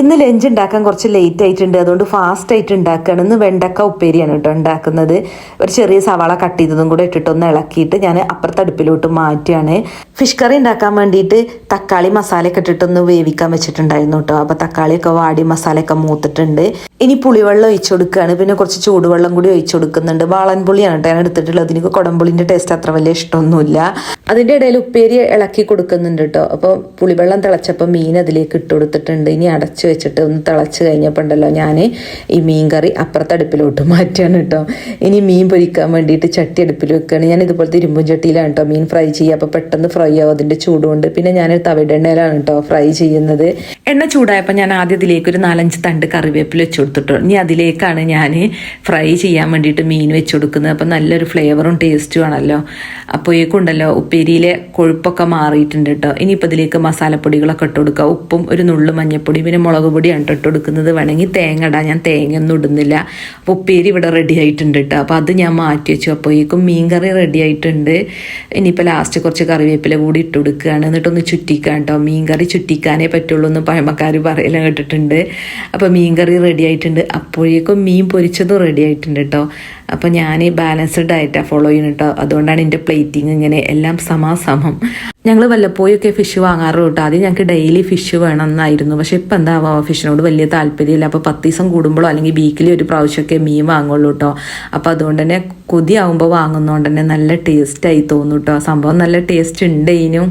ഇന്ന് ലഞ്ച് ഉണ്ടാക്കാൻ കുറച്ച് ലേറ്റ് ആയിട്ടുണ്ട്. അതുകൊണ്ട് ഫാസ്റ്റ് ആയിട്ട് ഉണ്ടാക്കുകയാണ്. ഇന്ന് വെണ്ടക്ക ഉപ്പേരിയാണ് കേട്ടോ ഉണ്ടാക്കുന്നത്. ഒരു ചെറിയ സവാള കട്ട് ചെയ്തതും കൂടെ ഇട്ടിട്ടൊന്ന് ഇളക്കിയിട്ട് ഞാൻ അപ്പുറത്തെ അടുപ്പിലോട്ട് മാറ്റുകയാണ്. ഫിഷ് കറി ഉണ്ടാക്കാൻ വേണ്ടിയിട്ട് തക്കാളി മസാലയൊക്കെ ഇട്ടിട്ടൊന്ന് വേവിക്കാൻ വെച്ചിട്ടുണ്ടായിരുന്നു കേട്ടോ. അപ്പോൾ തക്കാളിയൊക്കെ വാടി മസാലയൊക്കെ മൂത്തിട്ടുണ്ട്. ഇനി പുളിവെള്ളം ഒഴിച്ചു കൊടുക്കുകയാണ് പിന്നെ കുറച്ച് ചൂടുവെള്ളം കൂടി ഒഴിച്ചു കൊടുക്കുന്നുണ്ട് വാളൻപുളിയാണ് കേട്ടോ ഞാൻ എടുത്തിട്ടുള്ളത്. എനിക്ക് കുടംപുളിന്റെ ടേസ്റ്റ് അത്ര വലിയ ഇഷ്ടമൊന്നുമില്ല. അതിന്റെ ഇടയിൽ ഉപ്പേരി ഇളക്കി കൊടുക്കുന്നുണ്ട് കേട്ടോ. അപ്പോൾ പുളിവെള്ളം തിളച്ചപ്പോൾ മീൻ അതിലേക്ക് ഇട്ട് കൊടുത്തിട്ടുണ്ട്. ഇനി അടച്ചു വെച്ചിട്ട് ഒന്ന് തിളച്ച് കഴിഞ്ഞപ്പോൾ ഉണ്ടല്ലോ ഞാൻ ഈ മീൻ കറി അപ്പുറത്തെ അടുപ്പിലോട്ട് മാറ്റുകയാണ് കേട്ടോ. ഇനി മീൻ പൊരിക്കാൻ വേണ്ടിയിട്ട് ചട്ടി അടുപ്പിൽ വെക്കുകയാണ് ഞാൻ ഇതുപോലത്തെ ഇരുമ്പും ചട്ടിയിലാണ് കേട്ടോ മീൻ ഫ്രൈ ചെയ്യുക. അപ്പോൾ പെട്ടെന്ന് ഫ്രൈ ആവും അതിന്റെ ചൂടുകൊണ്ട്. പിന്നെ ഞാൻ തവിടെണ്ണയിലാണ് കേട്ടോ ഫ്രൈ ചെയ്യുന്നത്. എണ്ണ ചൂടായപ്പോൾ ഞാൻ ആദ്യം ഇതിലേക്ക് ഒരു നാലഞ്ച് തണ്ട് കറിവേപ്പില വെച്ച് കൊടുത്തിട്ടു ഇനി അതിലേക്കാണ് ഞാൻ ഫ്രൈ ചെയ്യാൻ വേണ്ടിയിട്ട് മീൻ വെച്ച് കൊടുക്കുന്നത് അപ്പം നല്ലൊരു ഫ്ലേവറും ടേസ്റ്റും ആണല്ലോ. അപ്പോഴേക്കുണ്ടല്ലോ ഉപ്പേരിയിലെ കൊഴുപ്പൊക്കെ മാറിയിട്ടുണ്ട് കേട്ടോ. ഇനിയിപ്പോൾ ഇതിലേക്ക് മസാലപ്പൊടികളൊക്കെ ഇട്ട് കൊടുക്കുക. ഉപ്പും ഒരു നുള്ളു മഞ്ഞപ്പൊടി പിന്നെ മുളക് പൊടിയാണ് ട്ടോ ഇട്ട് കൊടുക്കുന്നത്. വേണമെങ്കിൽ തേങ്ങ ഇടാം. ഞാൻ തേങ്ങയൊന്നും ഇടുന്നില്ല. അപ്പോൾ ഉപ്പേരി ഇവിടെ റെഡി ആയിട്ടുണ്ട് കേട്ടോ. അപ്പോൾ അത് ഞാൻ മാറ്റി വെച്ചു. അപ്പോൾ അപ്പോഴേക്കും മീൻ കറി റെഡി ആയിട്ടുണ്ട്. ഇനിയിപ്പോൾ ലാസ്റ്റ് കുറച്ച് കറിവേപ്പില കൂടി ഇട്ട് കൊടുക്കുകയാണ്. എന്നിട്ടൊന്ന് ചുറ്റിക്കാൻ കേട്ടോ. മീൻ കറി ചുറ്റിക്കാനേ പറ്റുള്ളൂ എന്ന് പഴമക്കാർ പറയല കേട്ടിട്ടുണ്ട്. അപ്പോൾ മീൻ കറി റെഡി ആയിട്ടുണ്ട് അപ്പോഴേക്കും മീൻ പൊരിച്ചതും റെഡി ആയിട്ടുണ്ട് കേട്ടോ അപ്പോൾ ഞാൻ ബാലൻസ്ഡ് ഡയറ്റാണ് ഫോളോ ചെയ്യുന്നത് കേട്ടോ അതുകൊണ്ടാണ് എന്റെ പ്ലേറ്റിംഗ് ഇങ്ങനെ എല്ലാം സമാസമം. ഞങ്ങൾ വല്ലപ്പോഴൊക്കെ ഫിഷ് വാങ്ങാറുള്ളൂ കേട്ടോ ആദ്യം ഞങ്ങൾക്ക് ഡെയിലി ഫിഷ് വേണം എന്നായിരുന്നു. പക്ഷെ ഇപ്പം എന്താ ഫിഷിനോട് വലിയ താല്പര്യമില്ല. അപ്പോൾ പത്ത് ദിവസം കൂടുമ്പോഴോ അല്ലെങ്കിൽ വീക്കിലി ഒരു പ്രാവശ്യമൊക്കെ മീൻ വാങ്ങുള്ളൂ കേട്ടോ അപ്പോൾ അതുകൊണ്ട് തന്നെ കൊതിയാവുമ്പോൾ വാങ്ങുന്നതുകൊണ്ട് തന്നെ നല്ല ടേസ്റ്റായി തോന്നും കേട്ടോ സംഭവം നല്ല ടേസ്റ്റ് ഉണ്ട് ഇതിനും